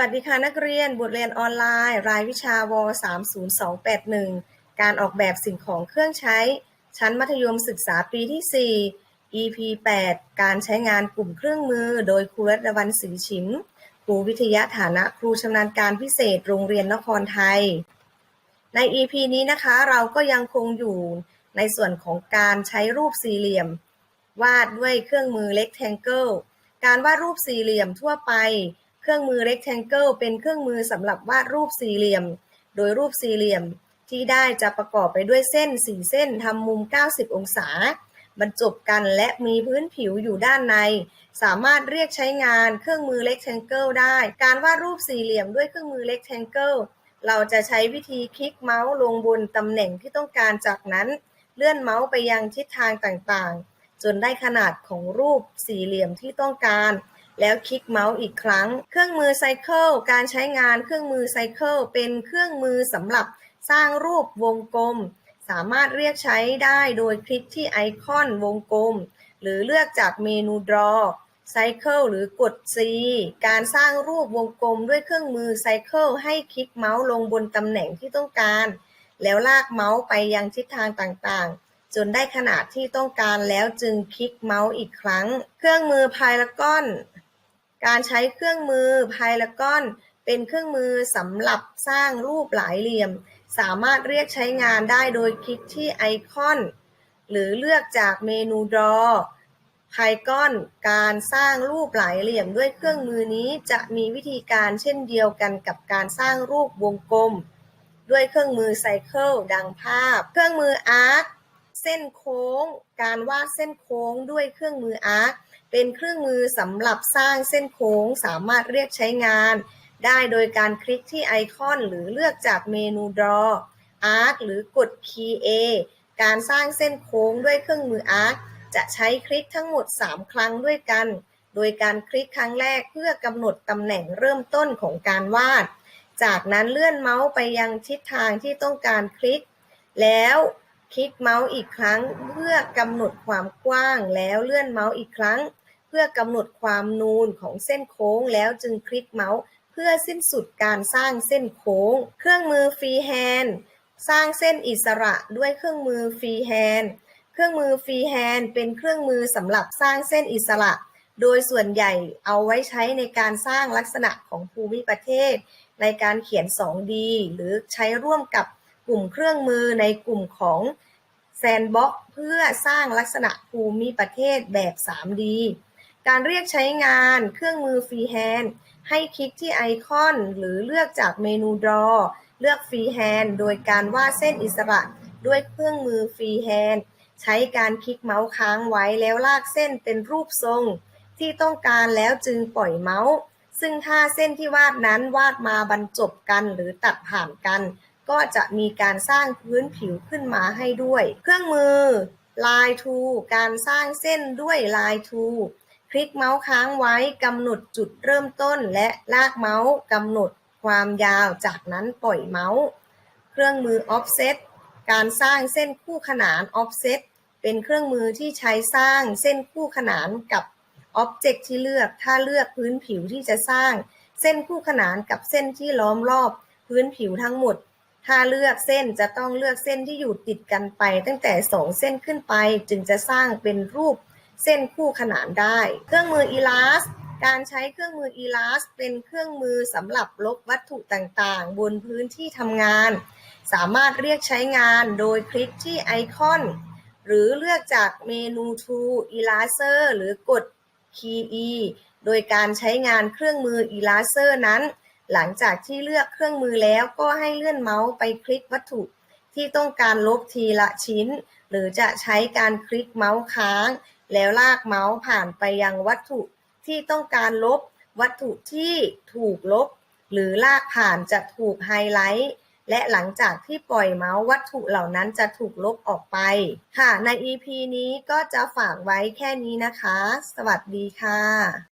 วัสดีค่ะนักเรียนบทเรียนออนไลน์ รายวิชาว30281 การออกแบบสิ่งของเครื่องใช้ ชั้นมัธยมศึกษาปีที่ 4 EP 8 การใช้งานกลุ่มเครื่องมือ โดยครูรัตวันศรีชิมครูวิทยาฐานะครูชำนาญการพิเศษโรงเรียนนครไทย ใน EP นี้นะคะเราก็ยังคงอยู่ในส่วนของการใช้รูปสี่เหลี่ยม วาดด้วยเครื่องมือ rectangle การวาดรูปสี่เหลี่ยมทั่วไป เครื่องมือ rectangle เป็นเครื่องมือสำหรับวาดรูปสี่เหลี่ยม โดยรูปสี่เหลี่ยมที่ได้จะประกอบไปด้วยเส้นสี่เส้นทำมุม 90 องศา บรรจบกันและมีพื้นผิวอยู่ด้านใน สามารถเรียกใช้งานเครื่องมือ rectangle ได้ การวาดรูปสี่เหลี่ยมด้วยเครื่องมือ rectangle เราจะใช้วิธีคลิกเมาส์ลงบนตำแหน่งที่ต้องการจากนั้น เลื่อนเมาส์ไปยังทิศทางต่างๆ จนได้ขนาดของรูปสี่เหลี่ยมที่ต้องการ แล้วคลิกเมาส์อีกครั้ง เครื่องมือไซเคิลการใช้งานเครื่องมือไซเคิลเป็นเครื่องมือสำหรับสร้างรูปวงกลม สามารถเรียกใช้ได้โดยคลิกที่ไอคอนวงกลม หรือเลือกจากเมนู draw Cycle หรือกด C การสร้างรูปวงกลมด้วยเครื่องมือ Cycle ให้คลิกเมาส์ลงบนตำแหน่งที่ต้องการ แล้วลากเมาส์ไปยังทิศทางต่างๆ จนได้ขนาดที่ต้องการแล้วจึงคลิกเมาส์อีกครั้ง เครื่องมือ Paragon ก การใช้เครื่องมือ Paragon เป็นเครื่องมือสำหรับสร้างรูปหลายเหลี่ยม สามารถเรียกใช้งานได้โดยคลิกที่ไอคอน หรือเลือกจากเมนู Draw ไพกอนการสร้างรูปหลายเหลี่ยมด้วยเครื่องมือนี้จะมีวิธีการเช่นเดียวกันกับการสร้างรูปวงกลม ด้วยเครื่องมือไซเคิลดังภาพ เครื่องมืออาร์คเส้นโค้ง การวาดเส้นโค้งด้วยเครื่องมืออาร์ค เป็นเครื่องมือสำหรับสร้างเส้นโค้งสามารถเรียกใช้งาน ได้โดยการคลิกที่ไอคอนหรือเลือกจากเมนู Draw Arc หรือกดคีย์ A การสร้างเส้นโค้งด้วยเครื่องมือ Arc จะใช้คลิกทั้งหมด 3 ครั้งด้วยกัน โดยการคลิกครั้งแรกเพื่อกำหนดตำแหน่งเริ่มต้นของการวาด จากนั้นเลื่อนเมาส์ไปยังทิศทางที่ต้องการคลิก แล้วคลิกเมาส์อีกครั้งเพื่อกำหนดความกว้างแล้วเลื่อนเมาส์อีกครั้ง เพื่อกำหนดความนูนของเส้นโค้งแล้วจึงคลิกเมาส์เพื่อสิ้นสุดการสร้างเส้นโค้ง เครื่องมือฟรีแฮนด์สร้างเส้นอิสระด้วยเครื่องมือฟรีแฮนด์เครื่องมือฟรีแฮนด์เป็นเครื่องมือสำหรับสร้างเส้นอิสระ โดยส่วนใหญ่เอาไว้ใช้ในการสร้างลักษณะของภูมิประเทศ ในการเขียน 2D หรือใช้ร่วมกับกลุ่มเครื่องมือในกลุ่มของแซนบ็อกเพื่อสร้างลักษณะภูมิประเทศแบบ 3D การเรียกใช้งานเครื่องมือฟรีแฮนด์ให้คลิกที่ไอคอน หรือเลือกจากเมนู Draw เลือกฟรีแฮนด์โดยการวาดเส้นอิสระด้วยเครื่องมือฟรีแฮนด์ใช้การคลิกเมาส์ค้างไว้แล้วลากเส้นเป็นรูปทรง ที่ต้องการแล้วจึงปล่อยเมาส์ ซึ่งถ้าเส้นที่วาดนั้นวาดมาบรรจบกันหรือตัดผ่านกัน ก็จะมีการสร้างพื้นผิวขึ้นมาให้ด้วย เครื่องมือ Line to การสร้างเส้นด้วย Line to คลิกเมาส์ค้างไว้กำหนดจุดเริ่มต้นและลากเมาส์กำหนดความยาวจากนั้นปล่อยเมาส์ เครื่องมือ Offset การสร้างเส้นคู่ขนาน Offset เป็นเครื่องมือที่ใช้สร้างเส้นคู่ขนานกับ Object ที่เลือก ถ้าเลือกพื้นผิวที่จะสร้าง เส้นคู่ขนานกับเส้นที่ล้อมรอบ พื้นผิวทั้งหมด ถ้าเลือกเส้นจะต้องเลือกเส้นที่อยู่ติดกันไป ตั้งแต่ 2 เส้นขึ้นไปจึงจะสร้างเป็นรูป เส้นคู่ขนานได้ เครื่องมือ Elas การใช้เครื่องมือ Elas เป็นเครื่องมือสำหรับลบวัตถุต่างๆ บนพื้นที่ทำงาน สามารถเรียกใช้งานโดยคลิกที่ไอคอน หรือเลือกจากเมนู To Eraser หรือกดคีย์ E โดยการใช้งานเครื่องมือ Eraser นั้น หลังจากที่เลือกเครื่องมือแล้วก็ให้เลื่อนเมาส์ไปคลิกวัตถุ ที่ต้องการลบทีละชิ้น หรือจะใช้การคลิกเมาส์ค้าง แล้วลากเมาส์ผ่านไปยังวัตถุที่ต้องการลบ วัตถุที่ถูกลบ หรือลากผ่านจะถูกไฮไลท์ และหลังจากที่ปล่อยเมาส์วัตถุเหล่านั้นจะถูกลบออกไป ค่ะ ใน EP นี้ก็จะฝากไว้แค่นี้นะคะ สวัสดีค่ะ